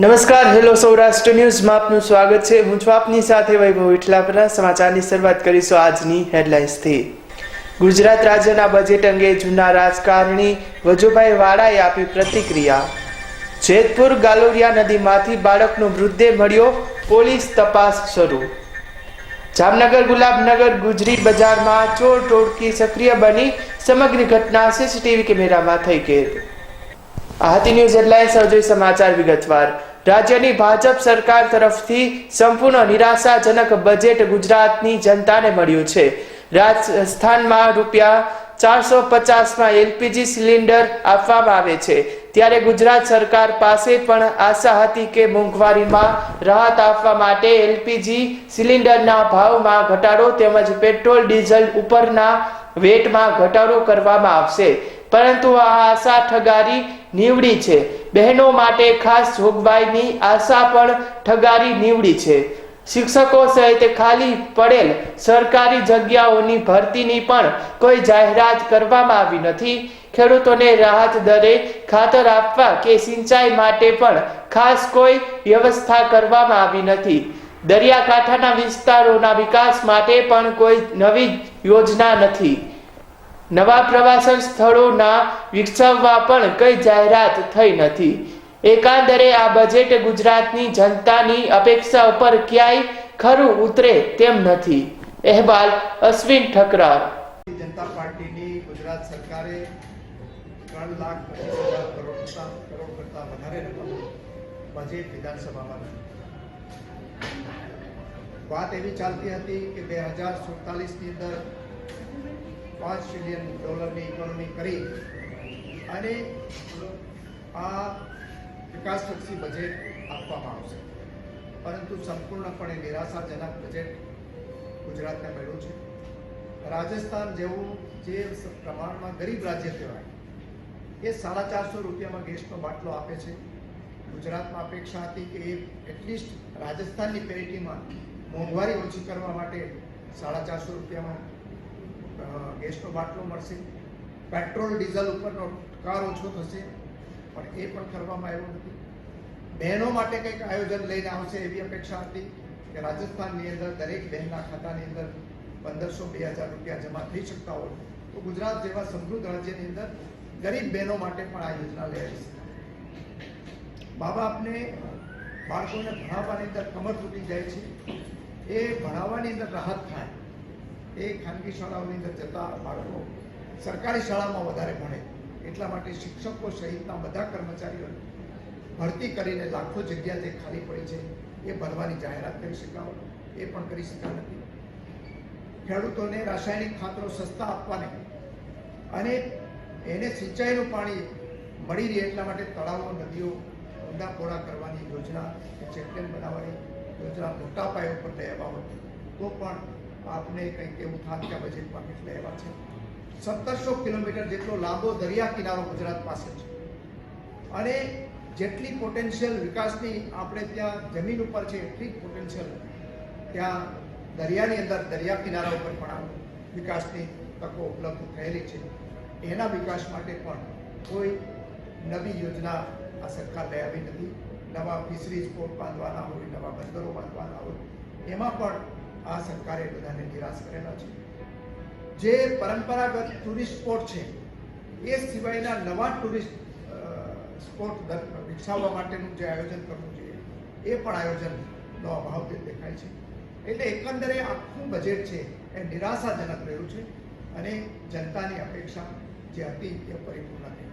નમસ્કાર, હેલો સૌરાષ્ટ્ર ન્યૂઝમાં આપનું સ્વાગત છે. હું છું આપની સાથે વૈભવ વિઠલાપરા સમાચારની શરૂઆત કરીશું આજની હેડલાઇન્સથી. ગુજરાત રાજ્યના બજેટ અંગે જૂના રાજકારણી વજુભાઈ વાળાએ આપી પ્રતિક્રિયા. જેતપુર ગાલોરિયા નદીમાંથી બાળકનો મૃતદેહ મળ્યો. પોલીસ તપાસ શરૂ. જામનગર ગુલાબનગર ગુજરી બજારમાં ચોર ટોળકી સક્રિય બની. સમગ્ર ઘટના સીસીટીવી કેમેરામાં થઈ કેદ આ હતી ન્યૂઝ હેડલાઇન્સ હવે સમાચાર વિગતવાર. રાજ્યની ભાજપ સરકાર તરફથી સંપૂર્ણ નિરાશાજનક બજેટ ગુજરાતની જનતાને મળ્યું છે. રાજસ્થાનમાં રૂપિયા ચારસો પચાસમાં એલપીજી સિલિન્ડર આપવામાં આવે છે. ત્યારે ગુજરાત સરકાર પાસે પણ આશા હતી કે મોંઘવારીમાં રાહત આપવા માટે એલપીજી સિલિન્ડરના ભાવમાં ઘટાડો તેમજ પેટ્રોલ ડીઝલ ઉપરના વેટમાં ઘટાડો કરવામાં આવશે. પરંતુ આ આશા ઠગારી નીવડી છે. બહેનો માટે ખાસ જોગવાઈની આશા પણ ઠગારી નીવડી છે. શિક્ષકો સહિત ખાલી પડેલ સરકારી જગ્યાઓની ભરતીની પણ કોઈ જાહેરાત કરવામાં આવી નથી. ખેડૂતોને રાહત દરે ખાતર આપવા કે સિંચાઈ માટે પણ ખાસ કોઈ વ્યવસ્થા કરવામાં આવી નથી. દરિયાકાંઠાના વિસ્તારોના વિકાસ માટે પણ કોઈ નવી યોજના નથી. નવા પ્રવાસન સ્થળોના વિકસાવવા પણ કઈ જાહેરાત થઈ નથી. એકાંદરે આ બજેટ ગુજરાતની જનતાની અપેક્ષા ઉપર ક્યાંય ખરું ઉતરે તેમ નથી. અહેવાલ અશ્વિન ઠકરાર. જનતા પાર્ટીની ગુજરાત સરકારે ત્રણ લાખ પચીસ હજાર કરોડ કરોડ કરતાં વધારે રકમ બજેટ વિધાનસભામાં. વાત એવી ચાલતી હતી કે બે હજાર સુડતાલીસની અંદર પાંચ ટ્રિલિયન ડોલરની ઇકોનોમી કરી અને આ વિકાસલક્ષી બજેટ આપવામાં આવશે. પરંતુ સંપૂર્ણપણે નિરાશાજનક બજેટ ગુજરાતને મળ્યું છે. રાજસ્થાન જેવું જે પ્રમાણમાં ગરીબ રાજ્ય કહેવાય, એ સાડા ચારસો રૂપિયામાં ગેસનો બાટલો આપે છે. ગુજરાતમાં અપેક્ષા હતી કે એ એટલીસ્ટ રાજસ્થાનની પેરિટીમાં મોંઘવારી ઓછી કરવા માટે સાડા ચારસો રૂપિયામાં ગેસનો બાટલો મળશે. પેટ્રોલ, ડીઝલ ઉપરનો કાર ઓછો થશે. પણ એ પણ કરવામાં આવ્યો નથી. બહેનો માટે કંઈક આયોજન લઈને આવશે એવી અપેક્ષા હતી કે રાજસ્થાનની અંદર દરેક બહેનના ખાતાની અંદર પંદરસો બે હજાર રૂપિયા જમા થઈ શકતા હોય તો ગુજરાત જેવા સમૃદ્ધ રાજ્યની અંદર ગરીબ બહેનો માટે પણ આ યોજના લઈ આવી મા બાપને બાળકોને ભણાવવાની અંદર કમર તૂટી જાય છે. એ ભણાવવાની અંદર રાહત થાય. એ ખાનગી શાળાઓની અંદર જતા બાળકો સરકારી શાળામાં વધારે ભણે. એટલા માટે શિક્ષકો સહિતના બધા કર્મચારીઓ ભરતી કરીને લાખો જગ્યા જે ખાલી પડી છે, એ ભરવાની જાહેરાત કરી શકાવો એ પણ કરી શકતા નથી. ખેડૂતોને રાસાયણિક ખાતરો સસ્તા આપવાને અને એને સિંચાઈનું પાણી મળી રહે એટલા માટે તળાવો નદીઓ ઊંડા પોળા કરવાની યોજના ચેકડેમ બનાવવાની યોજના મોટા પાયા ઉપર આવ્યા હોત તો પણ આપને કંઈક એવું થાત કે બજેટમાં કેટલા એવા છે? સત્તરસો કિલોમીટર જેટલો લાંબો દરિયા કિનારો ગુજરાત પાસે છે. અને જેટલી પોટેન્શિયલ વિકાસની આપણે ત્યાં જમીન ઉપર છે, એટલી જ પોટેન્શિયલ ત્યાં દરિયાની અંદર, દરિયા કિનારા ઉપર પણ વિકાસની તકો ઉપલબ્ધ થયેલી છે. એના વિકાસ માટે પણ કોઈ નવી યોજના આ સરકાર લઈ આવી નથી. નવા ફિશરીઝ પોર્ટ બાંધવાના હોય, નવા બંદરો બાંધવાના હોય, એમાં પણ આ સરકારે બધાને નિરાશ કરેલા છે. જે પરંપરાગત ટુરિસ્ટ સ્પોટ છે, એ સિવાયના નવા ટુરિસ્ટ સ્પોટ વિકસાવવા માટેનું જે આયોજન કરવું જોઈએ, એ પણ આયોજનનો અભાવ દેખાય છે. એટલે એકંદરે આખું બજેટ છે એ નિરાશાજનક રહ્યું છે અને જનતાની અપેક્ષા જે હતી એ પરિપૂર્ણ થઈ